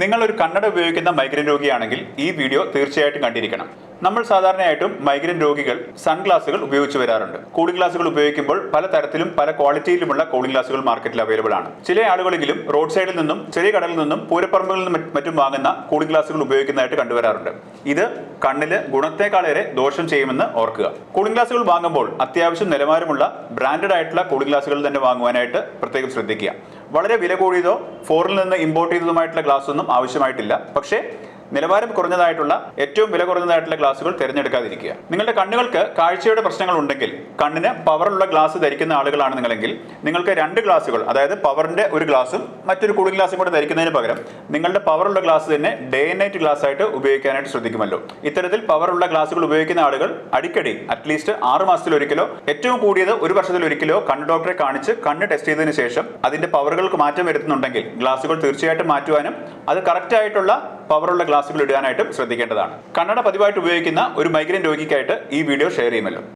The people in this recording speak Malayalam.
നിങ്ങൾ ഒരു കണ്ണട ഉപയോഗിക്കുന്ന മൈഗ്രൈൻ രോഗിയാണെങ്കിൽ ഈ വീഡിയോ തീർച്ചയായിട്ടും കണ്ടിരിക്കണം. നമ്മൾ സാധാരണയായിട്ടും മൈഗ്രൈൻ രോഗികൾ സൺഗ്ലാസുകൾ ഉപയോഗിച്ച് വരാറുണ്ട്. കൂളിംഗ് ഗ്ലാസുകൾ ഉപയോഗിക്കുമ്പോൾ പല തരത്തിലും പല ക്വാളിറ്റിയിലുമുള്ള കൂളിംഗ് ഗ്ലാസുകൾ മാർക്കറ്റിൽ അവൈലബിൾ ആണ്. ചില ആളുകളെങ്കിലും റോഡ് സൈഡിൽ നിന്നും ചെറിയ കടലിൽ നിന്നും പൂരപ്പറമ്പുകളിൽ നിന്നും മറ്റും വാങ്ങുന്ന കൂളിംഗ് ഗ്ലാസുകൾ ഉപയോഗിക്കുന്നതായിട്ട് കണ്ടുവരാറുണ്ട് ഇത് കണ്ണിന് ഗുണത്തെക്കാളേറെ ദോഷം ചെയ്യുമെന്ന് ഓർക്കുക. കൂളിംഗ് ഗ്ലാസുകൾ വാങ്ങുമ്പോൾ അത്യാവശ്യം നിലവാരമുള്ള ബ്രാൻഡഡ് ആയിട്ടുള്ള കൂളിംഗ് ഗ്ലാസുകൾ തന്നെ വാങ്ങുവാനായിട്ട് പ്രത്യേകം ശ്രദ്ധിക്കുക. വളരെ വില കൂടിയതോ ഫോറിൽ നിന്ന് ഇമ്പോർട്ട് ചെയ്തതുമായിട്ടുള്ള ഗ്ലാസ് ഒന്നും ആവശ്യമായിട്ടില്ല. പക്ഷേ നിലവാരം കുറഞ്ഞതായിട്ടുള്ള ഏറ്റവും വില കുറഞ്ഞതായിട്ടുള്ള ഗ്ലാസുകൾ തിരഞ്ഞെടുക്കാതിരിക്കുക. നിങ്ങളുടെ കണ്ണുകൾക്ക് കാഴ്ചയുടെ പ്രശ്നങ്ങൾ ഉണ്ടെങ്കിൽ കണ്ണിന് പവറുള്ള ഗ്ലാസ് ധരിക്കുന്ന ആളുകളാണ് നിങ്ങളെങ്കിൽ നിങ്ങൾക്ക് രണ്ട് ഗ്ലാസുകൾ അതായത് പവറിന്റെ ഒരു ഗ്ലാസും മറ്റൊരു കൂളിംഗ് ഗ്ലാസും കൂടെ ധരിക്കുന്നതിന് പകരം നിങ്ങളുടെ പവറുള്ള ഗ്ലാസ് തന്നെ ഡേ നൈറ്റ് ഗ്ലാസ് ആയിട്ട് ഉപയോഗിക്കാനായിട്ട് ശ്രദ്ധിക്കുമല്ലോ. ഇത്തരത്തിൽ പവറുള്ള ഗ്ലാസുകൾ ഉപയോഗിക്കുന്ന ആളുകൾ അടിക്കടി അറ്റ്ലീസ്റ്റ് ആറ് മാസത്തിൽ ഒരിക്കലോ ഏറ്റവും കൂടിയത് ഒരു വർഷത്തിൽ ഒരിക്കലോ കണ്ണ് ഡോക്ടറെ കാണിച്ച് കണ്ണ് ടെസ്റ്റ് ചെയ്തതിന് ശേഷം അതിന്റെ പവറുകൾക്ക് മാറ്റം വരുത്തുന്നുണ്ടെങ്കിൽ ഗ്ലാസുകൾ തീർച്ചയായിട്ടും മാറ്റുവാനും അത് കറക്റ്റ് ആയിട്ടുള്ള പവറുള്ള ഗ്ലാസുകൾ ഇടാനായിട്ടും ശ്രദ്ധിക്കേണ്ടതാണ്. കണ്ണട പതിവായിട്ട് ഉപയോഗിക്കുന്ന ഒരു മൈഗ്രൈൻ രോഗിക്കായിട്ട് ഈ വീഡിയോ ഷെയർ ചെയ്യുമല്ലോ.